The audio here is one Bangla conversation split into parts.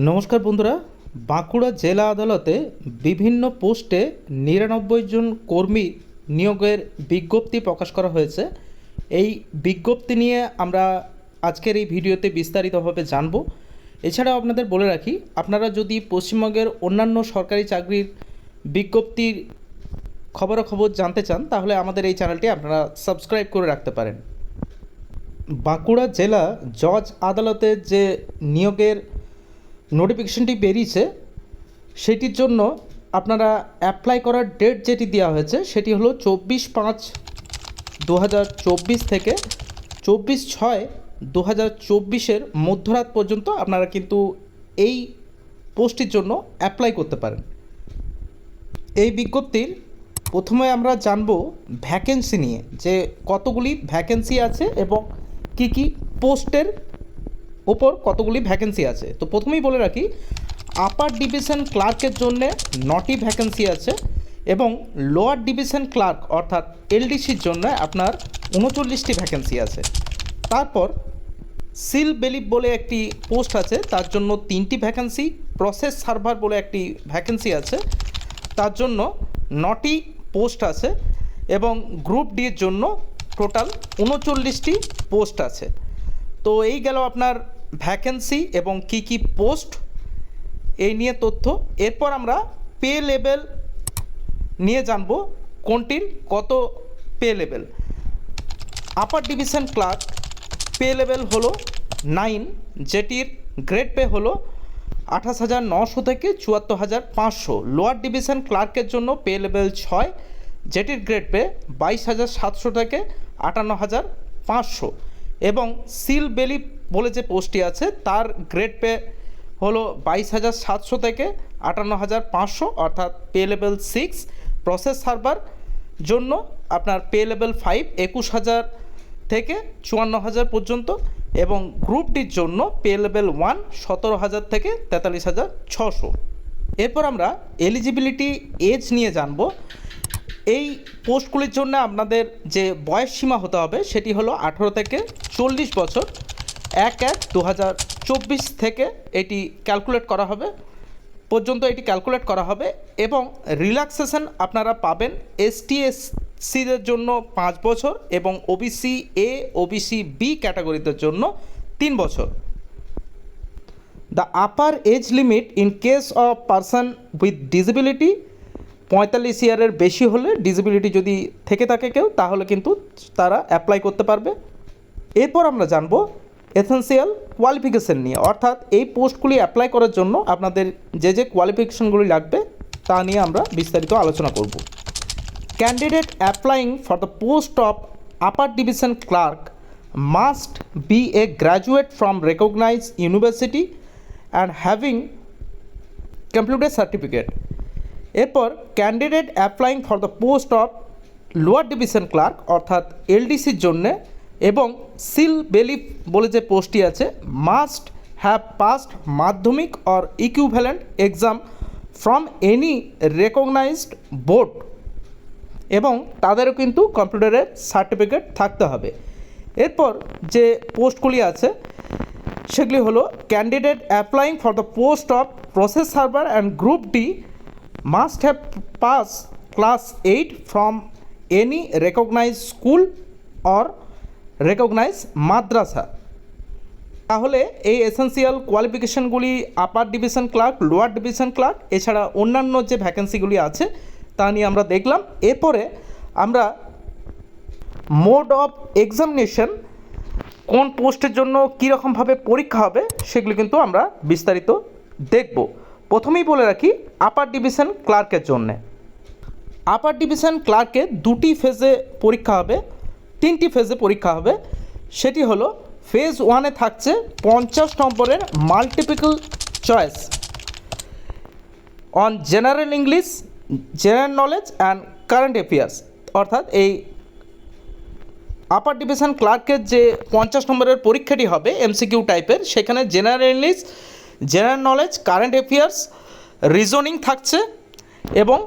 নমস্কার বন্ধুরা, বাঁকুড়া জেলা আদালতে বিভিন্ন পোস্টে নিরানব্বই জন কর্মী নিয়োগের বিজ্ঞপ্তি প্রকাশ করা হয়েছে। এই বিজ্ঞপ্তি নিয়ে আমরা আজকের এই ভিডিওতে বিস্তারিতভাবে জানব। এছাড়াও আপনাদের বলে রাখি, আপনারা যদি পশ্চিমবঙ্গের অন্যান্য সরকারি চাকরির বিজ্ঞপ্তির খবরাখবর জানতে চান, তাহলে আমাদের এই চ্যানেলটি আপনারা সাবস্ক্রাইব করে রাখতে পারেন। বাঁকুড়া জেলা জজ আদালতের যে নিয়োগের নোটিফিকেশনটি বেরিয়েছে, সেটির জন্য আপনারা অ্যাপ্লাই করার ডেট যেটি দেওয়া হয়েছে, সেটি হলো চব্বিশ পাঁচ দু থেকে চব্বিশ ছয় দু হাজার চব্বিশের মধ্যরাত পর্যন্ত আপনারা কিন্তু এই পোস্টটির জন্য অ্যাপ্লাই করতে পারেন। এই বিজ্ঞপ্তির প্রথমে আমরা জানব ভ্যাকেন্সি নিয়ে, যে কতগুলি ভ্যাকেন্সি আছে এবং কি কি পোস্টের ওপর কতগুলি ভ্যাকেন্সি আছে? তো প্রথমেই বলে রাখি আপার ডিভিশন ক্লার্কের জন্যে নটি ভ্যাকেন্সি আছে এবং লোয়ার ডিভিশন ক্লার্ক অর্থাৎ এলডিসির জন্য আপনার উনচল্লিশটি ভ্যাকেন্সি আছে। তারপর সিল বেলিপ বলে একটি পোস্ট আছে, তার জন্য তিনটি ভ্যাকেন্সি প্রসেস সার্ভার বলে একটি ভ্যাকেন্সি আছে, তার জন্য নটি পোস্ট আছে এবং গ্রুপ ডির জন্য টোটাল উনচল্লিশটি পোস্ট আছে। তো এই গেল আপনার ভ্যাকেন্সি এবং কি কি পোস্ট এই নিয়ে তথ্য। এরপর আমরা পে লেভেল নিয়ে জানব কোনটির কত pay level upper division clerk pay level হলো নাইন যেটির গ্রেড পে হলো আঠাশ হাজার নশো থেকে চুয়াত্তর হাজার পাঁচশো। লোয়ার ডিভিশন ক্লার্কের জন্য পে লেভেল ছয়, যেটির গ্রেড পে বাইশ হাজার সাতশো থেকে আটান্ন হাজার পাঁচশো। এবং সিল বেলি বলে যে পোস্টটি আছে, তার গ্রেড পে হলো বাইশ হাজার সাতশো থেকে আটান্ন হাজার পাঁচশো, অর্থাৎ pay level six process server জন্য আপনার পে লেভেল ফাইভ একুশ হাজার থেকে চুয়ান্ন হাজার পর্যন্ত এবং গ্রুপ ডির জন্য পে লেভেল ওয়ান সতেরো হাজার থেকে তেতাল্লিশ হাজার ছশো। এরপর আমরা এলিজিবিলিটি এজ নিয়ে জানব। এই পোস্টগুলির জন্য আপনাদের যে বয়স সীমা হতে হবে, সেটি হলো আঠেরো থেকে চল্লিশ বছর। এক এক দু থেকে এটি ক্যালকুলেট করা হবে, পর্যন্ত এটি ক্যালকুলেট করা হবে এবং রিল্যাক্সেশন আপনারা পাবেন এসটি এসসিদের জন্য পাঁচ বছর এবং ওবিসি এ ওবিসি বি ক্যাটাগরিদের জন্য তিন বছর। The upper age limit in case of person with disability পঁয়তাল্লিশ ইয়ারের বেশি হলে ডিসেবিলিটি যদি থেকে থাকে কেউ, তাহলে কিন্তু তারা অ্যাপ্লাই করতে পারবে। এরপর আমরা জানব এসেন্সিয়াল কোয়ালিফিকেশান নিয়ে, অর্থাৎ এই পোস্টগুলি অ্যাপ্লাই করার জন্য আপনাদের যে যে কোয়ালিফিকেশনগুলি লাগবে তা নিয়ে আমরা বিস্তারিত আলোচনা করব। Candidate applying for the post of upper division clerk must be a graduate from recognise university and having computer certificate এরপর candidate applying for the post of lower division clerk অর্থাৎ এলডিসির জন্যে এবং সিল বেলিফ বলে যে পোস্টটি আছে must have passed Madhyamik or equivalent exam from any recognized board এবং তাদেরও কিন্তু কম্পিউটারের সার্টিফিকেট থাকতে হবে। এরপর যে পোস্টগুলি আছে, সেগুলি হলো candidate applying for the post of process server and group D must have pass class eight from any recognise school or recognise মাদ্রাসা। তাহলে এই essential কোয়ালিফিকেশনগুলি upper division clerk lower division clerk এছাড়া অন্যান্য যে ভ্যাকেন্সিগুলি আছে, তা নিয়ে আমরা দেখলাম। এরপরে আমরা মোড অফ এক্সামিনেশন কোন পোস্টের জন্য কীরকমভাবে পরীক্ষা হবে, সেগুলি কিন্তু আমরা বিস্তারিত দেখব। প্রথমেই বলে রাখি আপার ডিভিশন ক্লার্কের জন্যে। আপার ডিভিশন ক্লার্কে দুটি ফেজে পরীক্ষা হবে। তিনটি ফেজে পরীক্ষা হবে। সেটি হলো ফেজ ওয়ানে থাকছে পঞ্চাশ নম্বরের multiple choice on general English general knowledge and current affairs অর্থাৎ এই আপার ডিভিশন ক্লার্কের যে পঞ্চাশ নম্বরের পরীক্ষাটি হবে এমসিকিউ টাইপের সেখানে general English general knowledge current affairs reasoning থাকছে এবং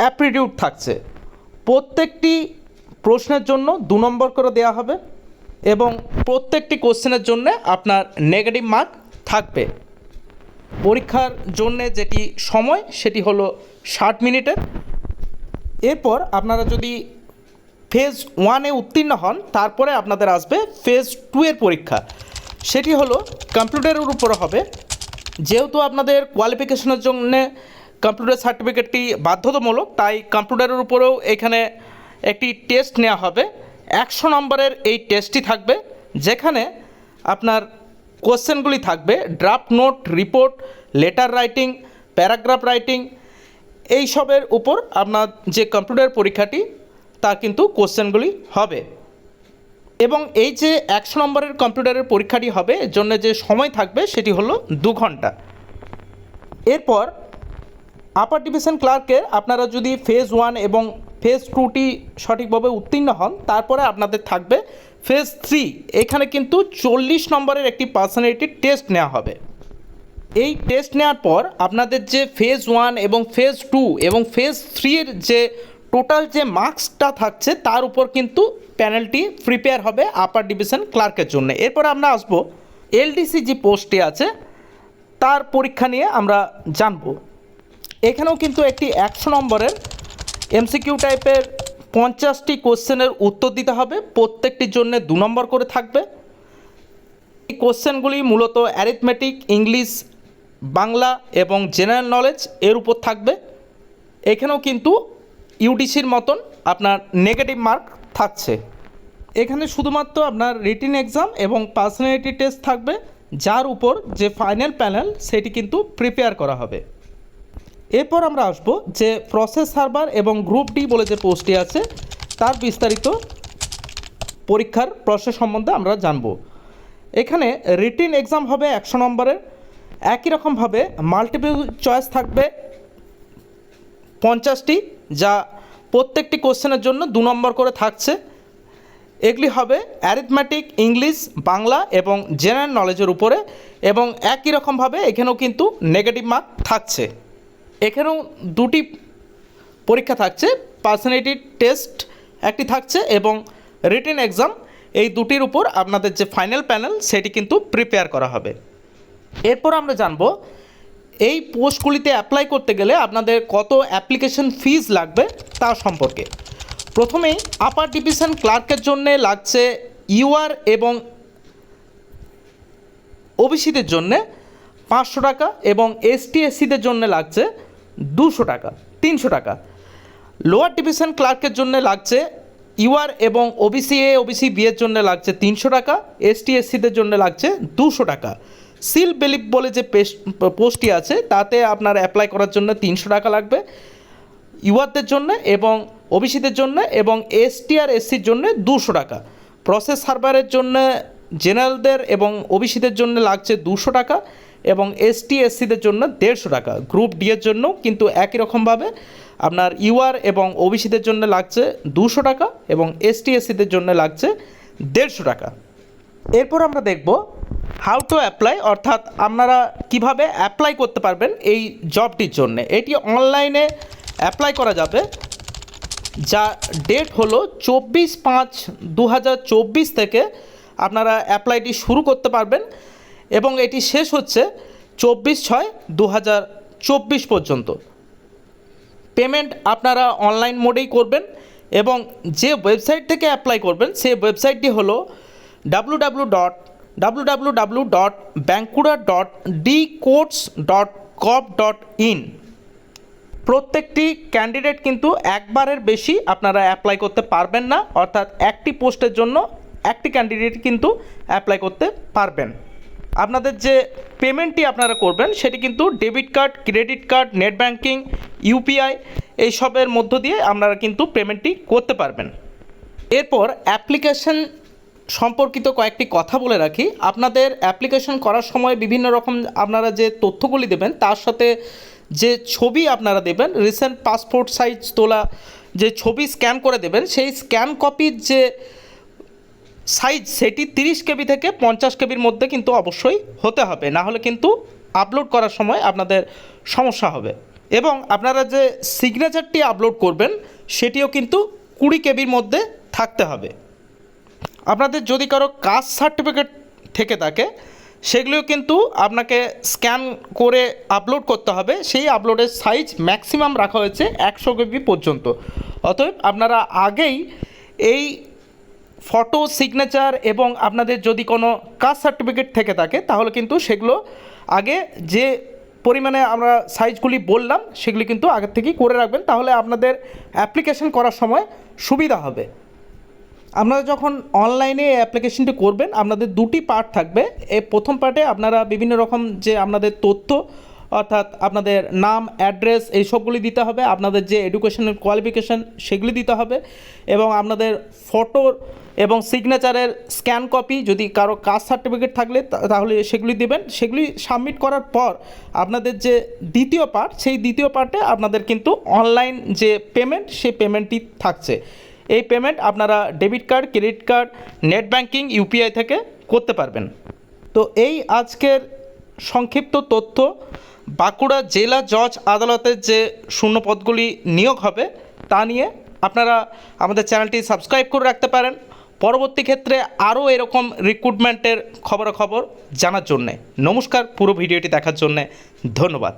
অ্যাপ্টিটিউড থাকছে। প্রত্যেকটি প্রশ্নের জন্য দু নম্বর করে দেওয়া হবে এবং প্রত্যেকটি কোশ্চেনের জন্য আপনার নেগেটিভ মার্ক থাকবে। পরীক্ষার জন্য যেটি সময়, সেটি হলো ষাট মিনিটের এরপর আপনারা যদি ফেজ ওয়ানে উত্তীর্ণ হন, তারপরে আপনাদের আসবে ফেজ টু এর পরীক্ষা। সেটি হলো কম্পিউটারের উপর হবে। যেহেতু আপনাদের কোয়ালিফিকেশনের জন্য কম্পিউটার সার্টিফিকেটটি বাধ্যতামূলক, তাই কম্পিউটারের উপরেও এখানে একটি টেস্ট নেওয়া হবে। একশো নম্বরের এই টেস্টটি থাকবে, যেখানে আপনার কোশ্চেনগুলি থাকবে draft note report letter writing paragraph writing এইসবের উপর আপনার যে কম্পিউটার পরীক্ষাটি, তা কিন্তু কোশ্চেনগুলি হবে। এবং এই যে একশো নম্বরের কম্পিউটারের পরীক্ষাটি হবে জন্য যে সময় থাকবে, সেটি হলো দু ঘণ্টা। এরপর আপার ডিভিশন ক্লার্কের আপনারা যদি ফেজ ওয়ান এবং ফেজ টুটি সঠিকভাবে উত্তীর্ণ হন, তারপরে আপনাদের থাকবে ফেজ থ্রি। এখানে কিন্তু চল্লিশ নম্বরের একটি পার্সোনালিটি টেস্ট নেওয়া হবে। এই টেস্ট নেওয়ার পর আপনাদের যে ফেজ ওয়ান এবং ফেজ টু এবং ফেজ থ্রির যে টোটাল যে মার্কসটা থাকছে, তার উপর কিন্তু প্যানেলটি প্রিপেয়ার হবে আপার ডিভিশন ক্লার্কের জন্য। এরপর আমরা আসব এলডিসি যে পোস্টটি আছে, তার পরীক্ষা নিয়ে আমরা জানব। এখানেও কিন্তু একটি একশো নম্বরের এমসিকিউ টাইপের পঞ্চাশটি কোশ্চেনের উত্তর দিতে হবে। প্রত্যেকটির জন্য দু নম্বর করে থাকবে। এই কোশ্চেনগুলি মূলত অ্যারিথমেটিক ইংলিশ বাংলা এবং জেনারেল নলেজ এর উপর থাকবে। এখানেও কিন্তু ইউডিসির মতন আপনার নেগেটিভ মার্ক থাকছে। এখানে শুধুমাত্র আপনার রিটিন এক্সাম এবং পার্সোনালিটি টেস্ট থাকবে। যার উপর যে ফাইনাল প্যানেল সেটি কিন্তু প্রিপেয়ার করা হবে। এরপর আমরা আসব যে প্রসেস সার্ভার এবং গ্রুপ ডি বলে যে পোস্টটি আছে, তার বিস্তারিত পরীক্ষার প্রসেস সম্বন্ধে আমরা জানব। এখানে রিটিন এক্সাম হবে একশো নম্বরের, একই রকমভাবে মাল্টিপল চয়েস থাকবে পঞ্চাশটি, যা প্রত্যেকটি কোশ্চেনের জন্য দু নম্বর করে থাকছে। এগুলি হবে অ্যারিথমেটিক ইংলিশ বাংলা এবং জেনারেল নলেজের উপরে এবং একই রকমভাবে এখানেও কিন্তু নেগেটিভ মার্ক থাকছে। এখানেও দুটি পরীক্ষা থাকছে পার্সোনালিটি টেস্ট একটি থাকছে এবং রিটেন এক্সাম এই দুটির উপর আপনাদের যে ফাইনাল প্যানেল সেটি কিন্তু প্রিপেয়ার করা হবে। এরপর আমরা জানব, এই পোস্টগুলিতে অ্যাপ্লাই করতে গেলে আপনাদের কত অ্যাপ্লিকেশন ফিজ লাগবে তা সম্পর্কে। প্রথমেই আপার ডিভিশন ক্লার্কের জন্যে লাগছে ইউআর এবং ওবিসিদের জন্যে পাঁচশো টাকা এবং এসটি এসসিদের জন্য লাগছে দুশো টাকা, তিনশো টাকা। লোয়ার ডিভিশন ক্লার্কের জন্য লাগছে ইউআর এবং ওবিসি এ ওবিসি বি এর জন্য লাগছে তিনশো টাকা এসটি এসসিদের জন্য লাগছে দুশো টাকা। সিল বেলিপ বলে যে পোস্টটি আছে, তাতে আপনার অ্যাপ্লাই করার জন্য তিনশো টাকা লাগবে ইউআরদের জন্য এবং ওবিসিদের জন্য এবং এসটি আর এসসির জন্য দুশো টাকা। প্রসেস সার্ভারের জন্য জেনারেলদের এবং ওবিসিদের জন্য লাগছে দুশো টাকা। এবং এসটি এসসিদের জন্য দেড়শো টাকা। গ্রুপ ডি এর জন্য কিন্তু একই রকমভাবে আপনার ইউআর এবং ওবিসিদের জন্য লাগছে দুশো টাকা এবং এসটি এসসিদের জন্য লাগছে দেড়শো টাকা। এরপর আমরা দেখব হাউ টু অ্যাপ্লাই অর্থাৎ আপনারা কীভাবে অ্যাপ্লাই করতে পারবেন এই জবটির জন্য। এটি অনলাইনে অ্যাপ্লাই করা যাবে, যা ডেট হলো চব্বিশ পাঁচ দু থেকে আপনারা অ্যাপ্লাইটি শুরু করতে পারবেন। এবং এটি শেষ হচ্ছে চব্বিশ ছয় দু হাজার চব্বিশ পর্যন্ত। পেমেন্ট আপনারা অনলাইন মোডেই করবেন এবং যে ওয়েবসাইট থেকে অ্যাপ্লাই করবেন, সেই ওয়েবসাইটটি হলো W W dot W W W dot Bankura dot D courts dot gov dot in প্রত্যেকটি ক্যান্ডিডেট কিন্তু একবারের বেশি আপনারা অ্যাপ্লাই করতে পারবেন না, অর্থাৎ একটি পোস্টের জন্য একটি ক্যান্ডিডেট কিন্তু অ্যাপ্লাই করতে পারবেন। আপনাদের যে পেমেন্টটি আপনারা করবেন, সেটি কিন্তু debit card, credit card, net banking UPI এইসবের মধ্য দিয়ে আপনারা কিন্তু পেমেন্টটি করতে পারবেন। এরপর অ্যাপ্লিকেশন সম্পর্কিত কয়েকটি কথা বলে রাখি। আপনাদের অ্যাপ্লিকেশন করার সময় বিভিন্ন রকম আপনারা যে তথ্যগুলি দেবেন, তার সাথে যে ছবি আপনারা দেবেন রিসেন্ট পাসপোর্ট সাইজ তোলা যে ছবি স্ক্যান করে দেবেন, সেই স্ক্যান কপির যে সাইজ সেটি তিরিশ কেবি থেকে পঞ্চাশ কেবির মধ্যে কিন্তু অবশ্যই হতে হবে। না হলে কিন্তু আপলোড করার সময় আপনাদের সমস্যা হবে। এবং আপনারা যে সিগনেচারটি আপলোড করবেন, সেটিও কিন্তু কুড়ি কেবির মধ্যে থাকতে হবে। আপনাদের যদি কারও কাস্ট সার্টিফিকেট থেকে থাকে, সেগুলিও কিন্তু আপনাকে স্ক্যান করে আপলোড করতে হবে। সেই আপলোডের সাইজ ম্যাক্সিমাম রাখা হয়েছে একশো কেবি পর্যন্ত। অতএব আপনারা আগেই এই ফটো সিগনেচার এবং আপনাদের যদি কোনো কাস্ট সার্টিফিকেট থেকে থাকে, তাহলে কিন্তু সেগুলো আগে যে পরিমাণে আমরা সাইজগুলি বললাম, সেগুলি কিন্তু আগের থেকেই করে রাখবেন, তাহলে আপনাদের অ্যাপ্লিকেশন করার সময় সুবিধা হবে। আপনারা যখন অনলাইনে অ্যাপ্লিকেশনটি করবেন, আপনাদের দুটি পার্ট থাকবে। এই প্রথম পার্টে আপনারা বিভিন্ন রকম যে আপনাদের তথ্য অর্থাৎ আপনাদের নাম, অ্যাড্রেস এই সবগুলি দিতে হবে। আপনাদের যে এডুকেশনের কোয়ালিফিকেশান সেগুলি দিতে হবে এবং আপনাদের ফটোর এবং সিগনেচারের স্ক্যান কপি যদি কারও কাস্ট সার্টিফিকেট থাকলে তাহলে সেগুলি দেবেন। সেগুলি সাবমিট করার পর আপনাদের যে দ্বিতীয় পার্ট, সেই দ্বিতীয় পার্টে আপনাদের কিন্তু অনলাইন যে পেমেন্ট, সেই পেমেন্টটি থাকছে। এই পেমেন্ট আপনারা debit card, credit card, net banking UPI থেকে করতে পারবেন। তো এই আজকের সংক্ষিপ্ত তথ্য বাঁকুড়া জেলা জজ আদালতের যে শূন্য পদগুলি নিয়োগ হবে, তা নিয়ে আপনারা আমাদের চ্যানেলটি সাবস্ক্রাইব করে রাখতে পারেন। পরবর্তী ক্ষেত্রে আরও এরকম রিক্রুটমেন্টের খবরাখবর জানার জন্যে। নমস্কার, পুরো ভিডিওটি দেখার জন্যে ধন্যবাদ।